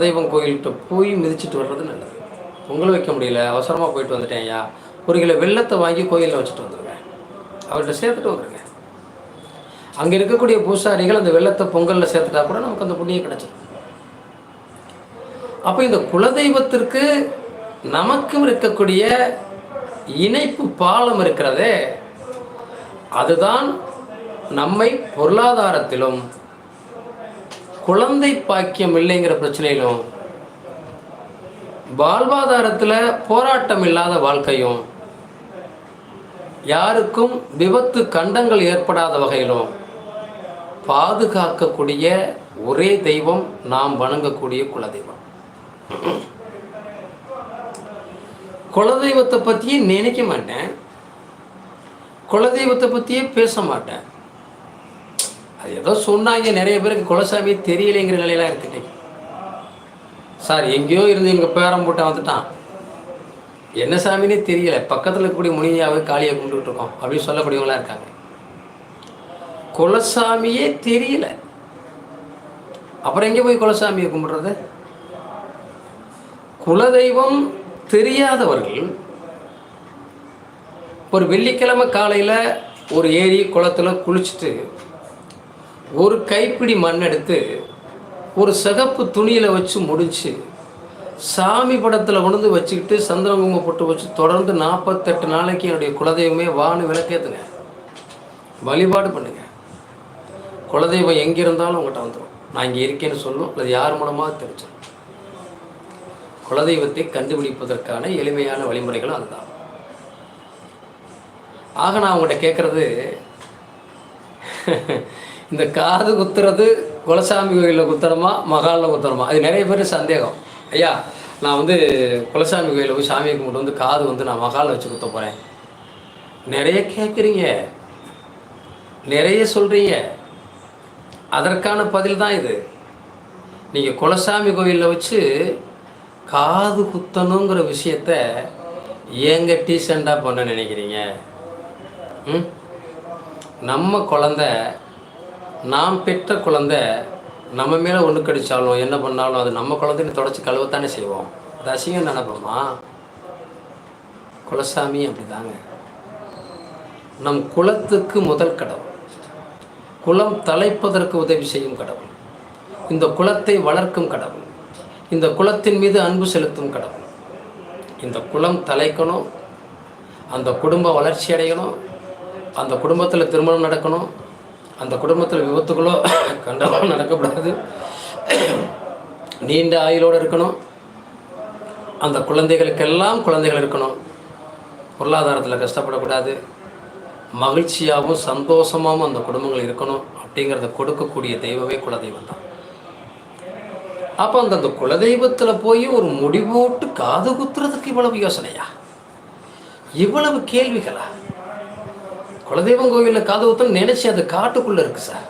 தெய்வம் கோயில்கிட்ட போய் மிதிச்சிட்டு வர்றது நல்லது. பொங்கல் வைக்க முடியல அவசரமாக போயிட்டு வந்துட்டேன் ஐயா. ஒரு கிலோ வெள்ளத்தை வாங்கி கோயிலில் வச்சுட்டு வந்துடுங்க அவர்கிட்ட சேர்த்துட்டு வந்துடுங்க அங்கே இருக்கக்கூடிய பூசாரிகள் அந்த வெள்ளத்தை பொங்கலில் சேர்த்துட்டா கூட நமக்கு அந்த புண்ணியம் கிடச்சிடும் அப்போ இந்த குலதெய்வத்திற்கு நமக்கும் இருக்கக்கூடிய இணைப்பு பாலம் இருக்கிறதே அதுதான் நம்மை பொருளாதாரத்திலும் குழந்தை பாக்கியம் இல்லைங்கிற பிரச்சனையிலும் வாழ்வாதாரத்தில் போராட்டம் இல்லாத வாழ்க்கையும் யாருக்கும் விபத்து கண்டங்கள் ஏற்படாத வகையிலும் பாதுகாக்கக்கூடிய ஒரே தெய்வம் நாம் வணங்கக்கூடிய குலதெய்வம். குலதெய்வத்தை பற்றியே நினைக்க மாட்டேன். குலதெய்வத்தை பற்றியே பேச மாட்டேன். அது ஏதோ சொன்னாங்க நிறைய பேருக்கு குலசாமி தெரியலைங்கிற நிலையெல்லாம் இருக்குட்டே சார் எங்கேயோ இருந்து எங்கள் பேரம் போட்ட வந்துட்டான். என்ன சாமினே தெரியல. பக்கத்தில் இருக்கக்கூடிய முனியாவது காளியை கும்பிட்டுட்டு இருக்கோம் அப்படின்னு சொல்லக்கூடியவங்களாம் இருக்காங்க. குலசாமியே தெரியல. அப்புறம் எங்கே போய் குலசாமியை கும்பிடுறது? குலதெய்வம் தெரியாதவர்கள் ஒரு வெள்ளிக்கிழமை காலையில் ஒரு ஏரி குளத்தில் குளிச்சுட்டு ஒரு கைப்பிடி மண் எடுத்து ஒரு சிகப்பு துணியில் வச்சு முடிச்சு சாமி படத்தில் கொண்டு வச்சுக்கிட்டு சந்திரகுங்க போட்டு வச்சு தொடர்ந்து நாற்பத்தெட்டு நாளைக்கு என்னுடைய குலதெய்வமே வான்னு விளக்கேற்றுங்க வழிபாடு பண்ணுங்க. குலதெய்வம் எங்கே இருந்தாலும் உங்கள்கிட்ட வந்துடும் நான் இங்கே இருக்கேன்னு சொல்லும். அது யார் மூலமாக தெரிஞ்சிடும் குலதெய்வத்தை கண்டுபிடிப்பதற்கான எளிமையான வழிமுறைகளும் அதுதான். ஆக நான் உங்கள்கிட்ட கேட்குறது இந்த காது குத்துறது குலசாமி கோயிலில் குத்துறமா மகாலில் குத்துறமா அது நிறைய பேர் சந்தேகம். ஐயா நான் வந்து குலசாமி கோயிலில் போய் சாமியை கும்பிட்டு வந்து காது வந்து நான் மகாலில் வச்சு குத்த போகிறேன் நிறைய கேட்குறீங்க நிறைய சொல்கிறீங்க அதற்கான பதில் தான் இது. நீங்கள் குலசாமி கோயிலில் வச்சு காது குத்தணுங்கிற விஷயத்த ஏங்க டீசெண்டாக பண்ண நினைக்கிறீங்க? ம்? நம்ம குழந்த நாம் பெற்ற குழந்த நம்ம மேலே ஒன்று கடிச்சாலும் என்ன பண்ணாலும் அது நம்ம குழந்தைன்னு தொடச்சி கழுவத்தானே செய்வோம். அது அசிங்கம் நினைப்போமா குலசாமி அப்படிதாங்க. நம் குலத்துக்கு முதல் கடவுள். குலம் தலைப்பதற்கு உதவி செய்யும் கடவுள். இந்த குலத்தை வளர்க்கும் கடவுள். இந்த குலத்தின் மீது அன்பு செலுத்தும் கடவுள். இந்த குலம் தலைக்கணும். அந்த குடும்பம் வளர்ச்சி அடையணும். அந்த குடும்பத்தில் திருமணம் நடக்கணும். அந்த குடும்பத்தில் விபத்துகளோ கண்டமோ நடக்கக்கூடாது நீண்ட ஆயுளோடு இருக்கணும். அந்த குழந்தைகளுக்கெல்லாம் குழந்தைகள் இருக்கணும். பொருளாதாரத்தில் கஷ்டப்படக்கூடாது. மகிழ்ச்சியாகவும் சந்தோஷமாகவும் அந்த குடும்பங்கள் இருக்கணும் அப்படிங்கிறத கொடுக்கக்கூடிய தெய்வமே குலதெய்வம் தான். அப்போ அந்த அந்த குலதெய்வத்தில் போய் ஒரு முடிவோட்டு காது குத்துறதுக்கு இவ்வளவு யோசனையா? இவ்வளவு கேள்விகளா? குலதெய்வம் கோவிலில் காது குத்தணும் நினச்சி அது காட்டுக்குள்ளே இருக்குது சார்.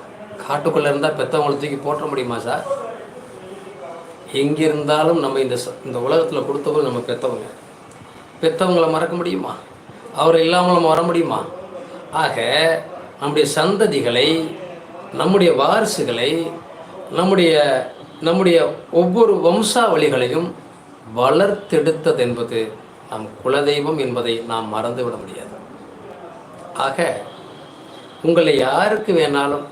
காட்டுக்குள்ளே இருந்தால் பெற்றவங்களை தூக்கி போட்ட முடியுமா சார்? எங்கே இருந்தாலும் நம்ம இந்த இந்த உலகத்தில் கொடுத்தவங்க நம்ம பெற்றவங்க பெற்றவங்களை மறக்க முடியுமா? அவர் இல்லாமல் நம்ம வர முடியுமா? ஆக நம்முடைய சந்ததிகளை நம்முடைய வாரிசுகளை நம்முடைய நம்முடைய ஒவ்வொரு வம்சாவளிகளையும் வளர்த்தெடுத்தது என்பது நம் குலதெய்வம் என்பதை நாம் மறந்துவிட முடியாது. ஆக உங்களை யாருக்கு வேணாலும்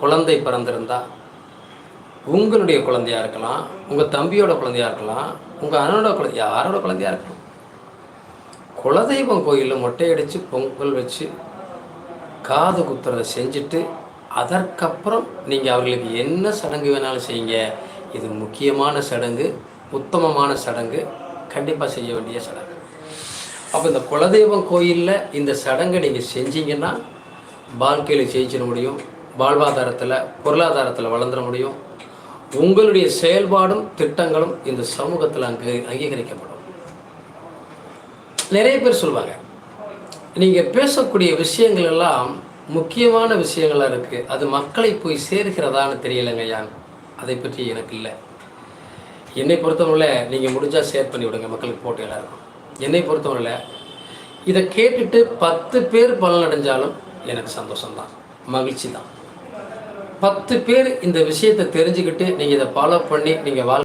குழந்தை பிறந்திருந்தா உங்களுடைய குழந்தையா இருக்கலாம் உங்கள் தம்பியோட குழந்தையா இருக்கலாம் உங்கள் அண்ணனோட குழந்தை யாரோட குழந்தையா இருக்கலாம். குலதெய்வம் கோயிலில் மொட்டையடித்து பொங்கல் வச்சு காது குத்துறதை செஞ்சுட்டு அதற்கப்புறம் நீங்கள் அவர்களுக்கு என்ன சடங்கு வேணாலும் செய்யுங்க. இது முக்கியமான சடங்கு உத்தமமான சடங்கு கண்டிப்பாக செய்ய வேண்டிய சடங்கு. அப்போ இந்த குலதெய்வம் கோயிலில் இந்த சடங்கை நீங்கள் செஞ்சீங்கன்னா வாழ்க்கையில் ஜெயிச்சிட முடியும் வாழ்வாதாரத்தில் பொருளாதாரத்தில் வளர்ந்துட முடியும். உங்களுடைய செயல்பாடும் திட்டங்களும் இந்த சமூகத்தில் அங்கு அங்கீகரிக்கப்படும். நிறைய பேர் சொல்லுவாங்க நீங்கள் பேசக்கூடிய விஷயங்கள் எல்லாம் முக்கியமான விஷயங்களாக இருக்குது அது மக்களை போய் சேர்கிறதான்னு தெரியலைங்க யான் அதை பற்றி எனக்கு இல்லை. என்னை பொறுத்தவரை நீங்கள் முடிஞ்சால் ஷேர் பண்ணி விடுங்க மக்களுக்கு போட்டு எல்லாருக்கும் என்னை பொறுத்தவரை இதை கேட்டுட்டு பத்து பேர் பலனடைஞ்சாலும் எனக்கு சந்தோஷம்தான். மகிழ்ச்சி தான் பத்து பேர் இந்த விஷயத்தை தெரிஞ்சுக்கிட்டு நீங்கள் இதை ஃபாலோ பண்ணி நீங்கள் வாழ்